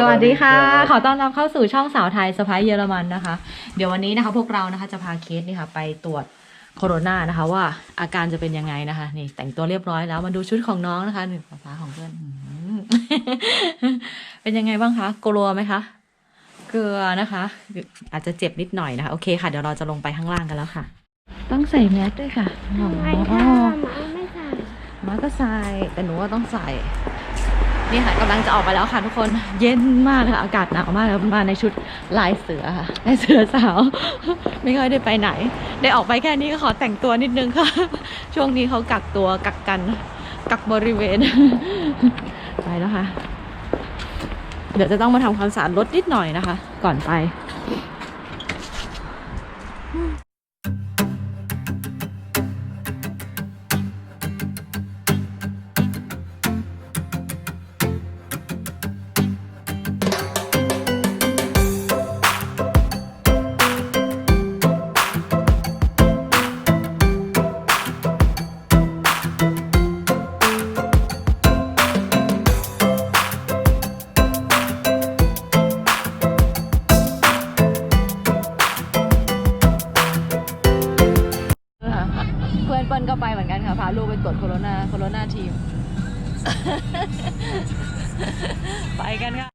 สวัสดีค่ะ ขอต้อนรับเข้าสู่ช่องสาวไทยสะพ้ายเยอรมันนะคะ เดี๋ยววันนี้นะคะพวกเรานะคะจะพาเคสนี่ค่ะไปตรวจโคโรนานะคะว่าอาการจะเป็นยังไงนะคะ นี่แต่งตัวเรียบร้อยแล้วมาดูชุดของน้องนะคะหนึ่งฟ้าของเพื่อนอื้อหือเป็นยังไงบ้างคะกลัวไหมคะเกลือนะคะ อาจจะเจ็บนิดหน่อยนะคะ โอเคค่ะเดี๋ยวเราจะลงไปข้างล่างกันแล้วค่ะ ต้องใส่แมสด้วยค่ะอ๋อไม่ค่ะหมาไม่ค่ะมาก็ใส่แต่หนูว่าต้องใส่ นี่ค่ะกำลังจะออกไปแล้วค่ะทุกคนเย็นมากค่ะอากาศหนาวมากแล้วมาในชุดลายเสือค่ะลายเสือสาว ไม่ค่อยได้ไปไหน ได้ออกไปแค่นี้ก็ขอแต่งตัวนิดนึงค่ะ ช่วงนี้เขากักตัวกักกันกักบริเวณ ไปแล้วค่ะ เดี๋ยวจะต้องมาทำความสะอาดรถนิดหน่อยนะคะ ก่อนไป ก็ไปเหมือนกันค่ะ พาลูกไปตรวจโคโรนาโคโรนาทีม ไปกันค่ะ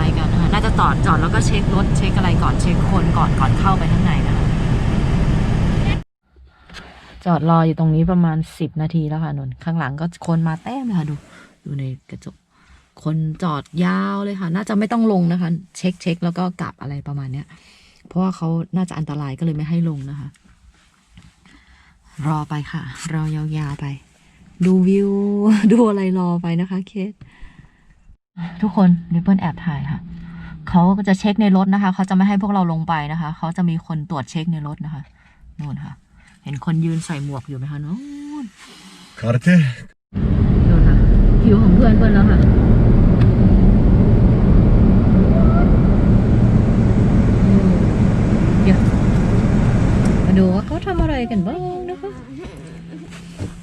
อะไรกันนะคะน่าจะจอดจอดแล้วก็เช็ครถเช็คอะไรก่อนเช็คคนก่อนก่อนเข้าไปข้างในนะคะ จอดรออยู่ตรงนี้ประมาณสิบนาทีแล้วค่ะนนข้างหลังก็คนมาเต็มเลยค่ะดูดูในกระจกคนจอดยาวเลยค่ะ น่าจะไม่ต้องลงนะคะ เช็คเช็คแล้วก็กลับอะไรประมาณเนี้ย เพราะว่าเขาน่าจะอันตรายก็เลยไม่ให้ลงนะคะ รอไปค่ะ รอยาวๆไป ดูวิว ดูอะไรรอไปนะคะ เคส ทุกคนเนเปิลแอบถ่ายค่ะเขาก็จะเช็คในรถนะคะเขาจะไม่ให้พวกเราลงไปนะคะเขาจะมีคนตรวจเช็คในรถนะคะนู่นค่ะ เห็นคนยืนใส่หมวกอยู่ไหมคะนู้น Karte? นู่นค่ะคิวของเพื่อนเพื่อนแล้วค่ะเดี๋ยวมาดูว่าเขาทำอะไรกันบ้างนะคะ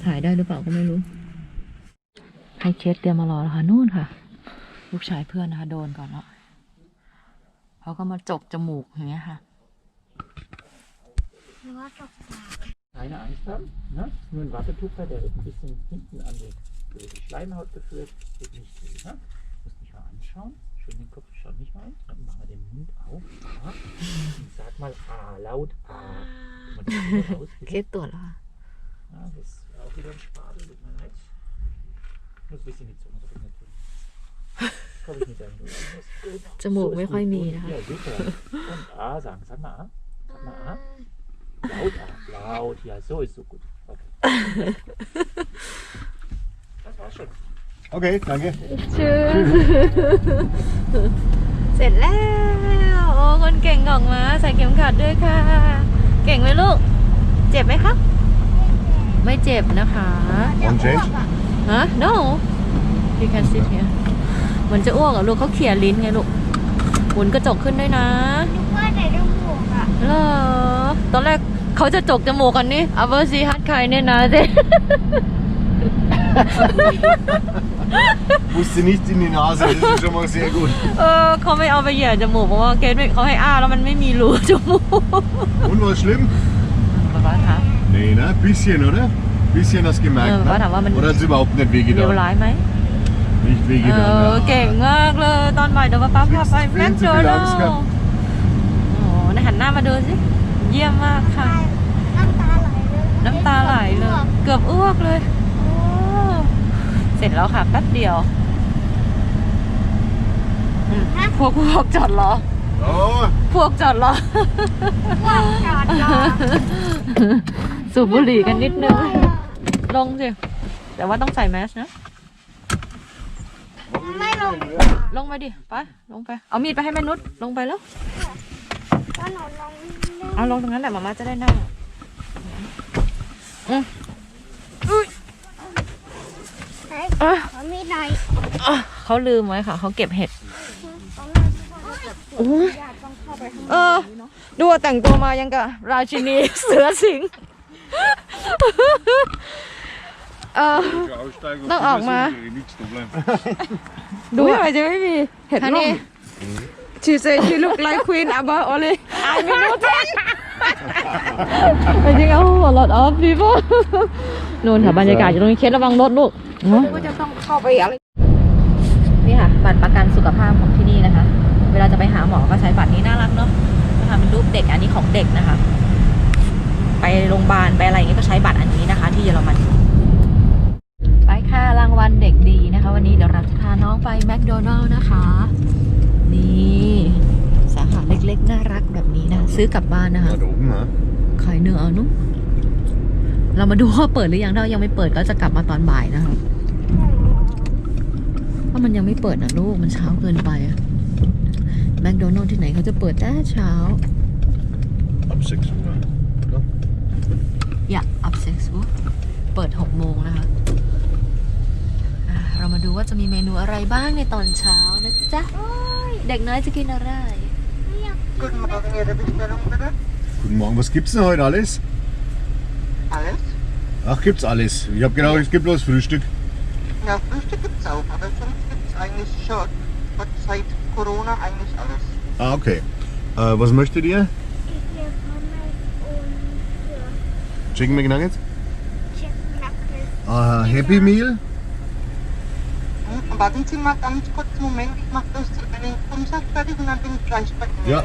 ถ่ายได้หรือเปล่าก็ไม่รู้ ให้เคสเตรียมมารอแล้วค่ะนู่นค่ะ ลูกชายเพื่อนนะคะโดนก่อนแล้วเขาก็มาจกจมูกอย่างเงี้ยค่ะหรือว่าตกปลา Keine Angst haben. Ne? Nur ein Wattetuch, der wird ein bisschen hinten an die die Schleimhaut geführt. Geht nicht weh. Ne? Muss mich mal anschauen. Schön den Kopf, schau mich mal an. Dann machen wir den Mund auf. A. Und sag mal A, laut A. Guck mal, das sieht gut aus. เคสตรวจแล้วค่ะ Ja, das ist auch wieder ein Spadel, tut mir leid. Muss ein bisschen die Zunge drücken natürlich. Komm ich nicht an. Genau. จมูก So, ist ไม่ gut, ค่อยมี gut. นะคะ Ja, super. Und A sagen. Sag mal A. Sag mal A. Laut A. Laut. Ja, so ist so gut. Okay. Das war's schon. Okay, danke. ชื่อเสร็จแล้ว โอ้ คนเก่งของมาใส่เข็มขัดด้วยค่ะ เก่งไหมลูก เจ็บไหมคะไม่เจ็บนะคะ One change? ฮะ no you can sit here เหมือนจะอ้วกอะลูกเขาเขี่ยลิ้นไงลูกหมุนกระจกขึ้นด้วยนะนึกว่าแต่จมูกอะเหรอตอนแรกเขาจะจกจมูกกันนี่เอาเบอร์ซีฮัทใครเนี่ยนะเจ๊ Musste nicht in die Nase, das ist schon mal sehr gut. เออเขาไม่เอาไปแหย่จมูกเพราะว่าเกดไม่เขาให้อ้าแล้วมันไม่มีรูจมูก Und war schlimm? ป๊าป๊าคะ Nee, ne? Bisschen, oder? Bisschen hast gemerkt, Ja, warte mal, ne? man- Oder hat es überhaupt nicht เดียว wehgetan? ร้ายไหม Nicht เอ wehgetan. อ ja. เก่งมากเลยตอนบ่ายเดี๋ยวป๊าป๊าพาไป Viel แมค zu โด viel นัล Angst ด์ gehabt. โอ้โหหันหน้ามาดูสิ เยี่ยมมากค่ะ น้ำตาไหลเลยน้ำตาไหลเลย เกือบอ้วกเลยโอ้เสร็จแล้วค่ะแป๊บเดียวอืมพวกพวกจอดรอ Oh, พวกจอดรอ ว่างจอดรอสูบบุหรี่กันนิดนึง ลงสิ แต่ว่าต้องใส่แมสนะ ไม่ลงลงไปดิไปลงไป เอามีดไปให้แม่นุชลงไปแล้วก็หนูลงเอาลงตรงนั้นแหละมาม่าจะได้นั่งอืมไหนอะขอมีดหน่อยอะเขาลืมไว้ค่ะ เขาเก็บเห็ดตรงนั้นโอ้ยเออดูว่าแต่งตัวมายังกับราชินีเสือสิง เออ Nog ook maar. Niks probleem. ดูทำไมจะไม่มี เห็ดร่ม She said she look like queen aber only I minuten I think oh a lot of people นู่นค่ะบรรยากาศอยู่ตรงนี้เคสระวังรถลูกก็จะต้องเข้าไปอะไรนี่ค่ะ บัตรประกันสุขภาพของที่นี่นะคะ เวลาจะไปหาหมอก็ใช้บัตรนี้น่ารักเนาะนะคะเป็นรูปเด็กอันนี้ของเด็กนะคะ ไปโรงพยาบาลไปอะไรอย่างงี้ก็ใช้บัตรอันนี้นะคะ ที่เยอรมัน ค่ะรางวัลเด็กดีนะคะ วันนี้เดี๋ยวเราจะพาน้องไปแมคโดนัลล์นะคะ นี่สาขาเล็กๆ น่ารักแบบนี้นะ ซื้อกลับบ้านนะคะ Da oben, ne? ขายเนื้อเอานุเรามาดูว่าเปิดหรือยังถ้ายังไม่เปิดก็จะกลับมาตอนบ่ายนะคะเพราะมันยังไม่เปิดนะลูกมันเช้าเกินไปอะแมคโดนัลล์ที่ไหนเขาจะเปิดแต่เช้า Ab 6 Uhr. อย่าอัพเซ็กซ์เปิดหกโมงนะคะอะ เรามาดูว่าจะมีเมนูอะไรบ้างในตอนเช้านะจ๊ะ เด็กน้อยจะกินอะไร Guten Morgen, Ihre Bestellung bitte. Guten Morgen, was gibt's denn heute alles? Alles? Ach, gibt's alles. Ich habe gedacht, es gibt bloß Frühstück. Ja, Frühstück gibt's auch, aber sonst gibt's eigentlich schon seit Corona eigentlich alles. Ah, okay. Äh, was möchtet ihr? Ich will Pommes und Chicken McNuggets? Chicken Nuggets. Äh, Happy Meal? Hm, warten Sie mal ganz kurz einen Moment, ich mache das den Umsatz fertig und dann bin ich gleich bei Ihnen. Ja.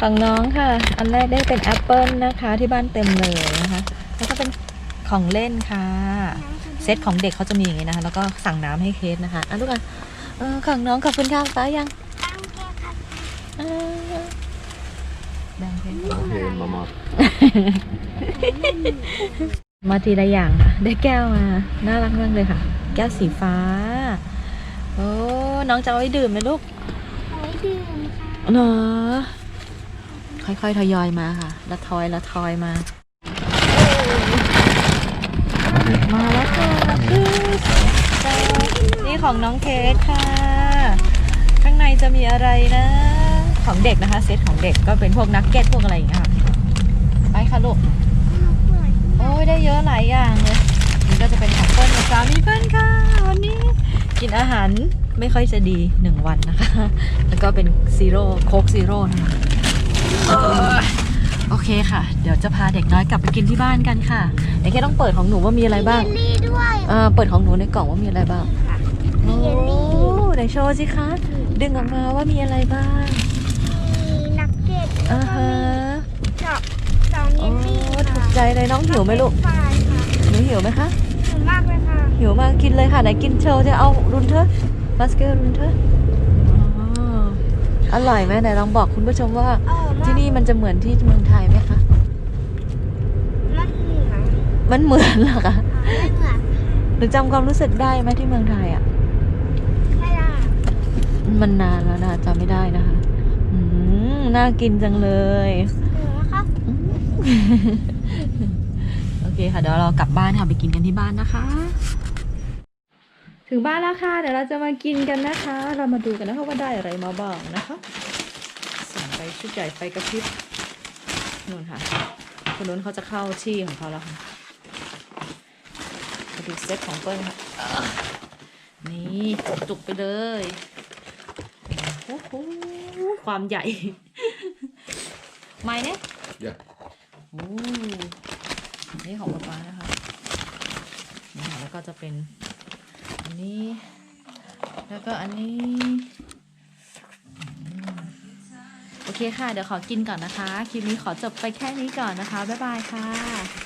ฝั่งน้องค่ะ อันแรกได้เป็นแอปเปิลนะคะ ที่บ้านเต็มเลยนะคะ แล้วก็เป็นของเล่นค่ะ เซตของเด็กเขาจะมีอย่างนี้นะคะ แล้วก็สั่งน้ำให้เคสนะคะอะลูกอะเออของน้องขอบคุณค่ะป้ายังตั้งแค่ครับเออแบ่งเพชร Okay, Mama. มาทีละอย่างค่ะ ได้แก้วมา น่ารักมากเลยค่ะ แก้วสีฟ้า โอ้น้องจะเอาไว้ดื่มไหมลูกเอาไว้ดื่มค่ะเนาะค่อยๆทยอยมาค่ะ ละทอยละทอยมา มาแล้วค่ะนี่ของน้องเค้กค่ะ ข้างในจะมีอะไรนะ ของเด็กนะคะ เซตของเด็กก็เป็นพวกนักเก็ตพวกอะไรอย่างเงี้ยค่ะ ไปค่ะลูก โอ้ยได้เยอะหลายอย่างเลยนี่ ก็จะเป็นของเปิ้ลกับสามีเปิ้ลค่ะ วันนี้กินอาหารไม่ค่อยจะดีหนึ่งวันนะคะ แล้วก็เป็นซีโร่โค้กซีโร่นะคะเออโอเคค่ะ เดี๋ยวจะพาเด็กน้อยกลับไปกินที่บ้านกันค่ะเดี๋ยวแค่ต้องเปิดของหนูว่ามีอะไรบ้างเยลลี่ด้วยเออเปิดของหนูในกล่องว่ามีอะไรบ้างมีโอ้เยลลี่ไหนโชว์สิคะดึงออกมาว่ามีอะไรบ้างมีนักเก็ตแล้วอ่าก็ฮะมีสองสองเยโอ้ลลี่ถูค่ะกใจเลยน้องหิวไหมลูกฟรายค่ะหนูหิวไหมคะ หิวมากเลยค่ะหิวมากกินเลยค่ะไหนกินโชว์จะเอารุนเถอะบาสเกตรุนเถอะอ๋ออร่อยไหมไหนลองบอกคุณผู้ชมว่าเออที่นี่มันจะเหมือนที่เมืองไทยไหมคะ มันเหมือนมันเหมือนเหรอคะไม่เหมือนหนูจำความรู้สึกได้ไหมที่เมืองไทยอะ ไม่ได้มันนานแล้วนะจำไม่ได้นะคะอืมน่ากินจังเลยหิวนะคะโอเคค่ะเดี๋ยวเรากลับบ้านค่ะไปกินกันที่บ้านนะคะ ถถึงบ้านแล้วค่ะ เดี๋ยวเราจะมากินกันนะคะ เรามาดูกันนะคะว่าได้อะไรมาบ้างนะคะสั่งไปชุดใหญ่ไฟกระพริบนู่นค่ะคนนู้นเขาจะเข้าที่ของเขาแล้วค่ะมาดูเซตของเปิ้ลค่ะอะนี่จุกๆไปเลยโอ้โหความใหญ่ ไม่เนี่ย Ja. โอ้นี่ของป๊าป๊านะคะนี่ค่ะแล้วก็จะเป็น อันนี้ แล้วก็อันนี้โอเคค่ะ เดี๋ยวขอกินก่อนนะคะ คลิปนี้ขอจบไปแค่นี้ก่อนนะคะ บ๊ายบายค่ะ